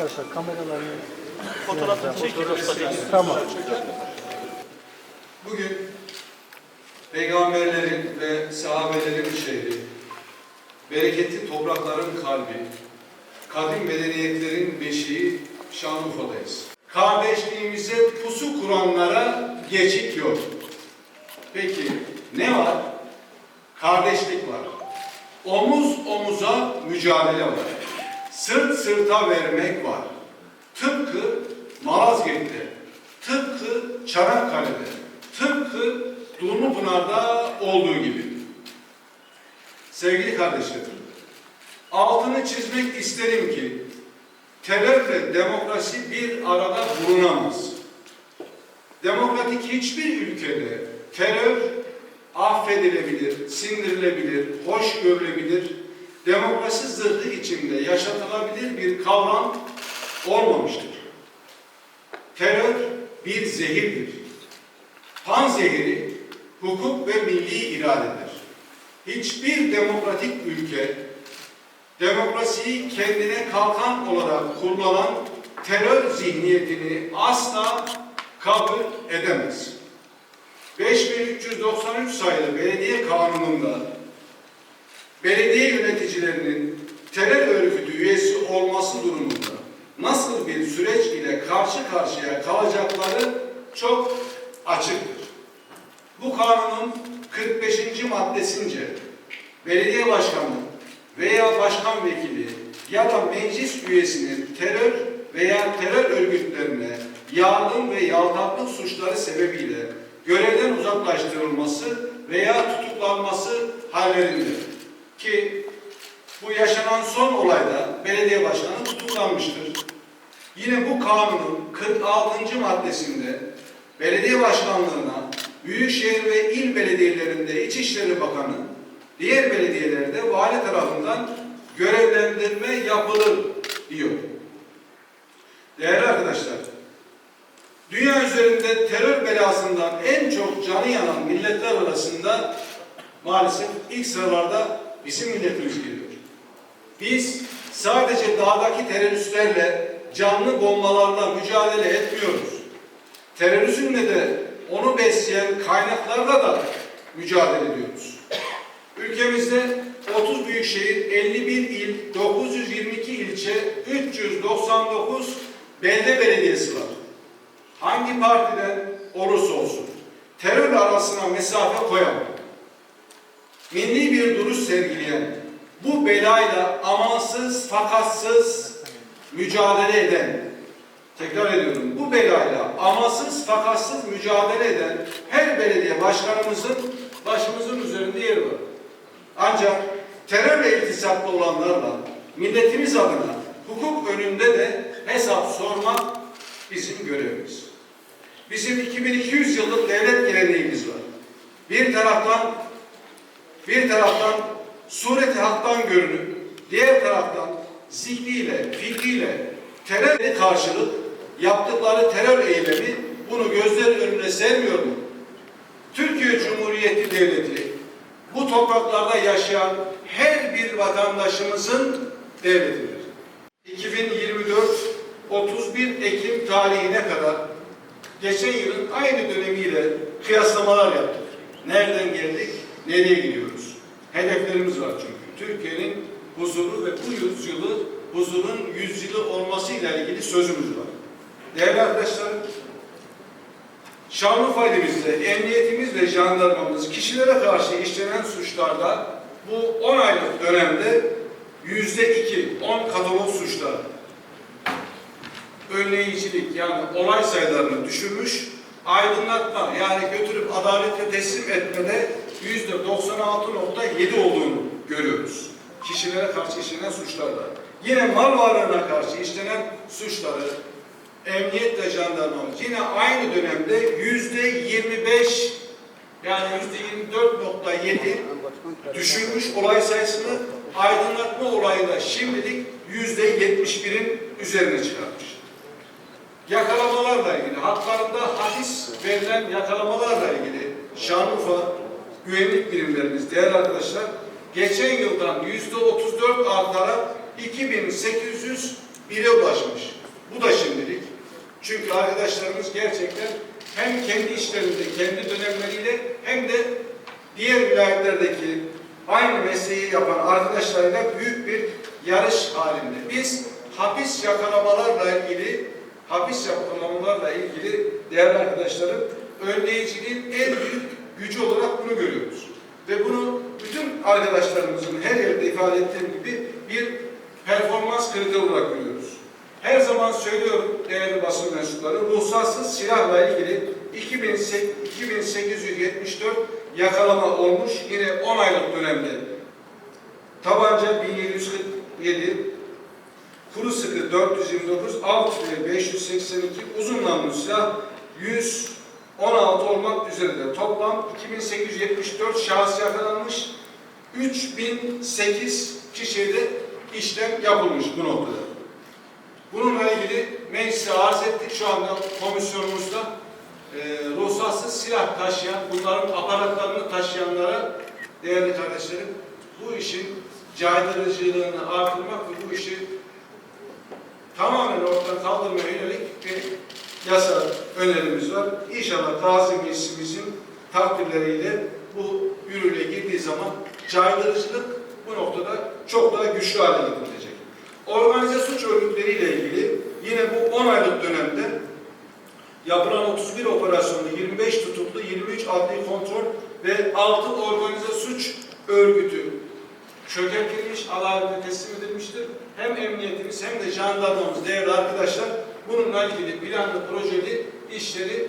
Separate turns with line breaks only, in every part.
Arkadaşlar kameralarını
Fotoğrafını çekiyoruz.
tamam.
Bugün peygamberlerin ve sahabelerin şehri, bereketli toprakların kalbi, kadim medeniyetlerin beşiği Şanlıurfa'dayız. Kardeşliğimize pusu kuranlara geçit yok. Peki ne var? Kardeşlik var. Omuz omuza mücadele var. Sırt sırta vermek var. Tıpkı Malazgirt'te, tıpkı Çanakkale'de, tıpkı Dumlupınar'da olduğu gibi. Sevgili kardeşlerim, altını çizmek isterim ki terörle demokrasi bir arada bulunamaz. Demokratik hiçbir ülkede terör affedilebilir, sindirilebilir, hoş görülebilir, demokrasi zırhı içinde yaşatılabilir bir kavram olmamıştır. Terör bir zehirdir. Pan zehiri hukuk ve milli iradedir. Hiçbir demokratik ülke demokrasiyi kendine kalkan olarak kullanan terör zihniyetini asla kabul edemez. 5393 sayılı belediye kanununda belediye yöneticilerinin terör örgütü üyesi olması durumunda nasıl bir süreç ile karşı karşıya kalacakları çok açıktır. Bu kanunun 45. maddesince belediye başkanı veya başkan vekili ya da meclis üyesinin terör veya terör örgütlerine yardım ve yaltaklık suçları sebebiyle görevden uzaklaştırılması veya tutuklanması hallerinde ki bu yaşanan son olayda belediye başkanı tutuklanmıştır. Yine bu kanunun 46. maddesinde belediye başkanlığına büyükşehir ve il belediyelerinde İçişleri Bakanı, diğer belediyelerde vali tarafından görevlendirme yapılır diyor. Değerli arkadaşlar, dünya üzerinde terör belasından en çok canı yanan milletler arasında maalesef ilk sıralarda bizim milletimiz geliyor. Biz sadece dağdaki teröristlerle canlı bombalarla mücadele etmiyoruz. Terörizmle de onu besleyen kaynaklarla da mücadele ediyoruz. Ülkemizde 30 büyük şehir, 51 il, 922 ilçe, 399 belde belediyesi var. Hangi partiden olursa olsun terör arasına mesafe koyan, milli bir duruş sergileyen, bu belayla amansız, fakatsız mücadele eden, tekrar ediyorum, bu belayla amansız, fakatsız mücadele eden her belediye başkanımızın başımızın üzerinde yeri var. Ancak terörle iltisaklı olanlarla milletimiz adına hukuk önünde de hesap sormak bizim görevimiz. Bizim 2200 yıllık devlet geleneğimiz var. Bir taraftan bir taraftan sureti haktan görünüp diğer taraftan zihniyle, fikriyle teröre karşılık yaptıkları terör eylemi bunu gözler önüne sermiyor mu? Türkiye Cumhuriyeti Devleti bu topraklarda yaşayan her bir vatandaşımızın devletidir. 2024 31 Ekim tarihine kadar geçen yılın aynı dönemiyle kıyaslamalar yaptık. Nereden geldik, nereye gidiyoruz? Hedeflerimiz var çünkü. Türkiye'nin huzuru ve bu yüzyılı huzurun yüzyılı olmasıyla ilgili sözümüz var. Değerli arkadaşlar, Şanlıurfa ilimizde emniyetimiz ve jandarmamız kişilere karşı işlenen suçlarda bu 10 aylık dönemde yüzde iki, 10 katalog suçlar önleyicilik yani olay sayılarını düşürmüş, aydınlatma yani götürüp adalete teslim etmede 96.7 olduğunu görüyoruz. Kişilere karşı işlenen suçlarda. Yine mal varlığına karşı işlenen suçları emniyet ve jandarmamız yine aynı dönemde yüzde 25 yani yüzde 24.7 düşürmüş olay sayısını aydınlatma olayında şimdilik yüzde 71'in üzerine çıkarmış. Yakalamalarla ilgili, haklarında hadis verilen yakalamalarla ilgili Şanlıurfa güvenlik birimlerimiz değerli arkadaşlar geçen yıldan yüzde 34 artarak 2800 bire ulaşmış. Bu da şimdilik. Çünkü arkadaşlarımız gerçekten hem kendi işlerinde, kendi dönemleriyle hem de diğer vilayetlerdeki aynı mesleği yapan arkadaşlarıyla büyük bir yarış halinde. Biz hapis yakalamalarla ilgili hapis yakalamalarla ilgili değerli arkadaşlarım önleyiciliğin en büyük gücü olarak bunu görüyoruz. Ve bunu bütün arkadaşlarımızın her yerde ifade ettiğim gibi bir performans kriteri olarak görüyoruz. Her zaman söylüyorum değerli basın mensupları, ruhsatsız silahla ilgili 28- 2874 yakalama olmuş yine 10 aylık dönemde. Tabanca 1747, kuru sıkı 429, av tüfeği 582, uzun namlu silah 116 olmak üzere toplam 2874 şahıs yakalanmış, 3008 kişiye de işlem yapılmış bu noktada. Bununla ilgili meclise arz ettik. Şu anda komisyonumuzda e, ruhsatsız silah taşıyan, bunların aparatlarını taşıyanlara değerli kardeşlerim bu işin caydırıcılığını artırmak ve bu işi tamamen ortadan kaldırmaya yönelik bir yasa önerimiz var. İnşallah Gazi Meclisimizin takdirleriyle bu yürürlüğe girdiği zaman caydırıcılık bu noktada çok daha güçlü hale getirilecek. Organize suç örgütleriyle ilgili yine bu 10 aylık dönemde yapılan 31 operasyonda 25 tutuklu, 23 adli kontrol ve 6 organize suç örgütü çökertilmiş, alayına teslim edilmiştir. Hem emniyetimiz hem de jandarmamız değerli arkadaşlar bununla ilgili planlı projeli işleri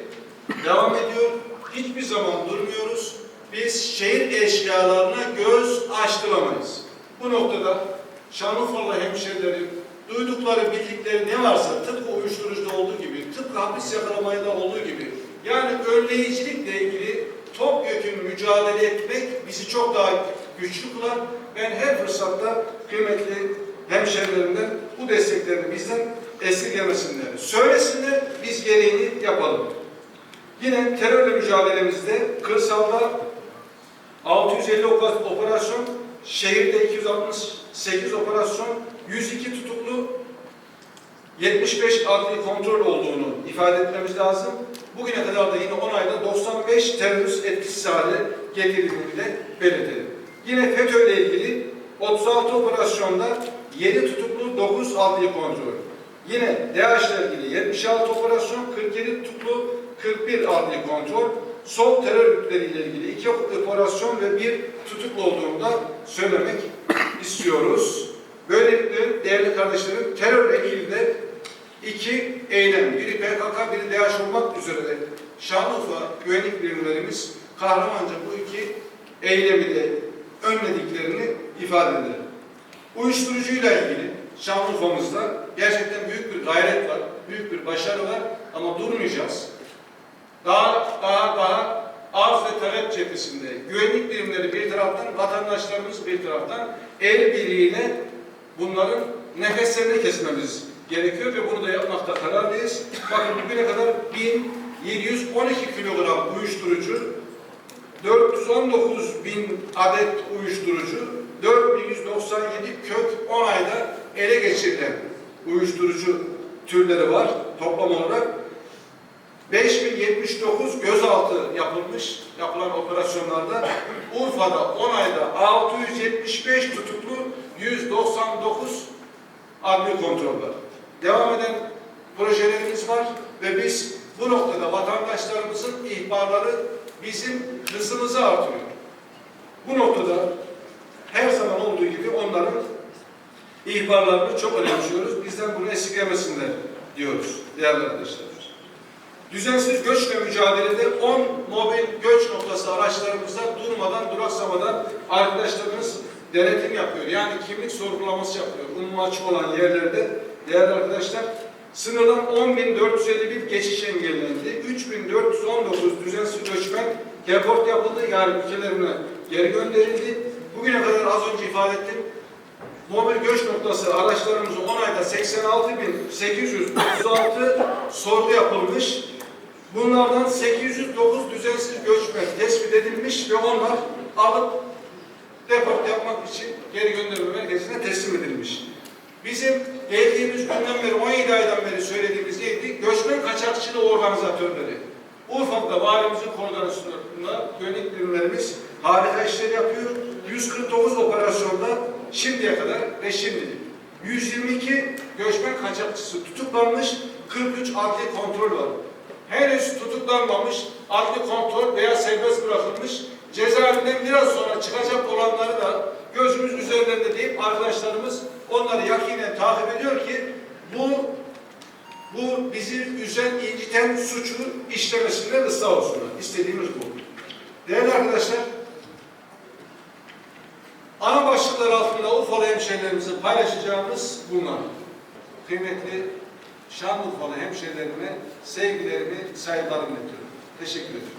devam ediyor. Hiçbir zaman durmuyoruz. Biz şehir eşkıyalarına göz açtıramayız. Bu noktada Şanlıurfalı hemşerilerin duydukları, bildikleri ne varsa tıpkı uyuşturucuda olduğu gibi, tıpkı hapis yakalamaya da olduğu gibi yani önleyicilikle ilgili topyekun mücadele etmek bizi çok daha güçlü kılar. Ben her fırsatta kıymetli hemşerilerimden bu desteklerini bizden esirgemesinler. Söylesinler, biz gereğini yapalım. Yine terörle mücadelemizde kırsalda 650 opa- operasyon, şehirde 268 operasyon, 102 tutuklu, 75 adli kontrol olduğunu ifade etmemiz lazım. Bugüne kadar da yine 10 ayda 95 terörist etkisiz hale getirildiğini de belirtelim. Yine FETÖ ile ilgili 36 operasyonda 7 tutuklu 9 adli kontrol. Yine DAEŞ ile ilgili 76 operasyon 47 tutuklu 41 adli kontrol. Sol terör örgütleriyle ilgili 2 operasyon ve 1 tutuklu olduğunu da söylemek istiyoruz. Böylelikle değerli kardeşlerim terörle ilgili de iki eylem, biri PKK, biri DAEŞ olmak üzere Şanlıurfa güvenlik birimlerimiz kahramanca bu iki eylemi de önlediklerini ifade eder. Uyuşturucuyla ilgili Şanlıurfa'mızda gerçekten büyük bir gayret var, büyük bir başarı var ama durmayacağız. Daha daha daha arz ve talep cephesinde güvenlik birimleri bir taraftan, vatandaşlarımız bir taraftan el birliğiyle bunların nefeslerini kesmemiz gerekiyor ve bunu da yapmakta kararlıyız. Bakın bugüne kadar 1712 kilogram uyuşturucu 419 bin adet uyuşturucu, 4197 kök 10 ayda ele geçirilen uyuşturucu türleri var toplam olarak. 5079 gözaltı yapılmış, yapılan operasyonlarda. Urfa'da 10 ayda 675 tutuklu, 199 adli kontrol var. Devam eden projelerimiz var ve biz bu noktada vatandaşlarımızın ihbarları bizim hızımızı artırıyor. Bu noktada her zaman olduğu gibi onların ihbarlarını çok önemsiyoruz. Bizden bunu esirgemesinler diyoruz değerli arkadaşlar. Düzensiz göçle mücadelede 10 mobil göç noktası araçlarımızda durmadan, duraksamadan arkadaşlarımız denetim yapıyor. Yani kimlik sorgulaması yapıyor. Umum açık olan yerlerde değerli arkadaşlar sınırdan 10.451 geçiş engellendi. 3.419 düzensiz göçmen deport yapıldı. Yani ülkelerine geri gönderildi. Bugüne kadar az önce ifade ettim. Mobil göç noktası araçlarımızı 10 ayda 86.836 sorgu yapılmış. Bunlardan 809 düzensiz göçmen tespit edilmiş ve onlar alıp deport yapmak için geri gönderme merkezine teslim edilmiş. Bizim geldiğimiz günden beri, 17 aydan beri söylediğimiz neydi? Göçmen kaçakçılığı organizatörleri. Urfa'da valimizin koordinasyonunda yönelik birimlerimiz harika işler yapıyor. 149 operasyonda şimdiye kadar ve şimdi 122 göçmen kaçakçısı tutuklanmış, 43 adli kontrol var. Henüz tutuklanmamış, adli kontrol veya serbest bırakılmış, cezaevinden biraz sonra çıkacak olanları da gözümüz üzerlerinde deyip arkadaşlarımız onları yakinen takip ediyor ki bu bu bizi üzen, inciten suçu işlemesinden ıslah olsunlar. İstediğimiz bu. Değerli arkadaşlar, Ana başlıklar altında Ufalı hemşehrilerimizi paylaşacağımız bunlar. Kıymetli Şanlıurfalı hemşehrilerime sevgilerimi, saygılarımı iletiyorum. Teşekkür ediyorum.